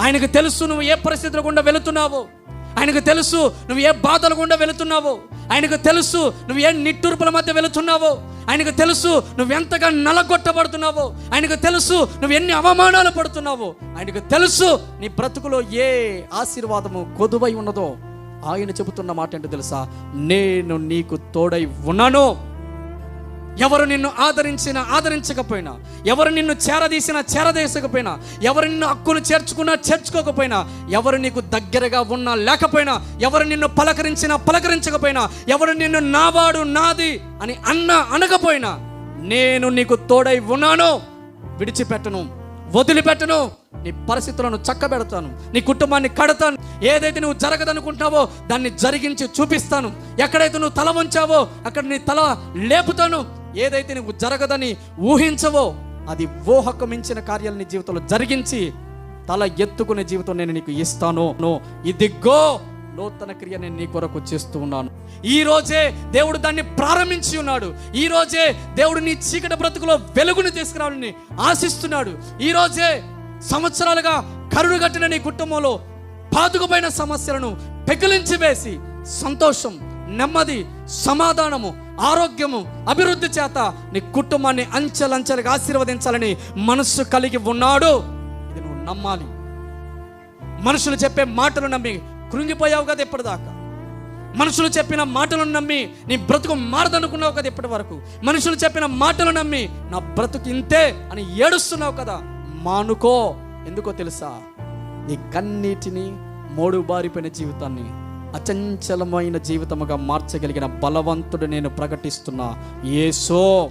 ఆయనకు తెలుసు నువ్వు ఏ పరిస్థితుల గుండా వెళుతున్నావో. ఆయనకు తెలుసు నువ్వు ఏ బాధల గుండా వెళుతున్నావో. ఆయనకు తెలుసు నువ్వు ఏ నిట్టూర్పుల మధ్య వెళుతున్నావో. ఆయనకు తెలుసు నువ్వు ఎంతగా నలగొట్టబడుతున్నావో. ఆయనకు తెలుసు నువ్వు ఎన్ని అవమానాలు పడుతున్నావో. ఆయనకు తెలుసు నీ బ్రతుకులో ఏ ఆశీర్వాదము కొదువై ఉన్నదో. ఆయన చెబుతున్న మాట ఏంటో తెలుసా? నేను నీకు తోడై ఉన్నాను. ఎవరు నిన్ను ఆదరించినా ఆదరించకపోయినా ఎవరు నిన్ను చేరదీసినా చేరదీసకపోయినా ఎవరు నిన్ను హక్కును చేర్చుకున్నా చేర్చుకోకపోయినా ఎవరు నీకు దగ్గరగా ఉన్నా లేకపోయినా ఎవరు నిన్ను పలకరించినా పలకరించకపోయినా ఎవరు నిన్ను నావాడు నాది అని అన్నా అనకపోయినా నేను నీకు తోడై ఉన్నాను. విడిచిపెట్టను వదిలిపెట్టను. నీ పరిస్థితులను చక్కబెడతాను నీ కుటుంబాన్ని కడతాను. ఏదైతే నువ్వు జరగదనుకుంటున్నావో దాన్ని జరిగించి చూపిస్తాను. ఎక్కడైతే నువ్వు తల వంచావో అక్కడ నీ తల లేపుతాను. ఏదైతే నీకు జరగదని ఊహించవో అది ఊహకు మించిన కార్యాలు నీ జీవితంలో జరిగించి తల ఎత్తుకునే జీవితం నేను నీకు ఇస్తాను. ఇదిగో నూతన క్రియ నేను నీ కొరకు చేస్తూ ఉన్నాను. ఈ రోజే దేవుడు దాన్ని ప్రారంభించి ఉన్నాడు. ఈ రోజే దేవుడు నీ చీకటి బ్రతుకులో వెలుగుని తీసుకురావాలని ఆశిస్తున్నాడు. ఈ రోజే సంవత్సరాలుగా కరుడు కట్టిన నీ కుటుంబంలో పాతుకుపోయిన సమస్యలను పెకిలించి వేసి సంతోషం నెమ్మది సమాధానము ఆరోగ్యము అభివృద్ధి చేత నీ కుటుంబాన్ని అంచెలంచెలుగా ఆశీర్వదించాలని మనస్సు కలిగి ఉన్నాడు. ఇది నువ్వు నమ్మాలి. మనుషులు చెప్పే మాటలు నమ్మి కృంగిపోయావు కదా ఇప్పటిదాకా. మనుషులు చెప్పిన మాటలను నమ్మి నీ బ్రతుకు మారదనుకున్నావు కదా ఇప్పటి వరకు. మనుషులు చెప్పిన మాటలు నమ్మి నా బ్రతుకు ఇంతే అని ఏడుస్తున్నావు కదా. మానుకో. ఎందుకో తెలుసా? నీ కన్నీటిని మోడు బారిపోయిన జీవితాన్ని అచంచలమైన జీవితముగా మార్చగలిగిన బలవంతుడు నేను ప్రకటిస్తున్నా. ఏసో.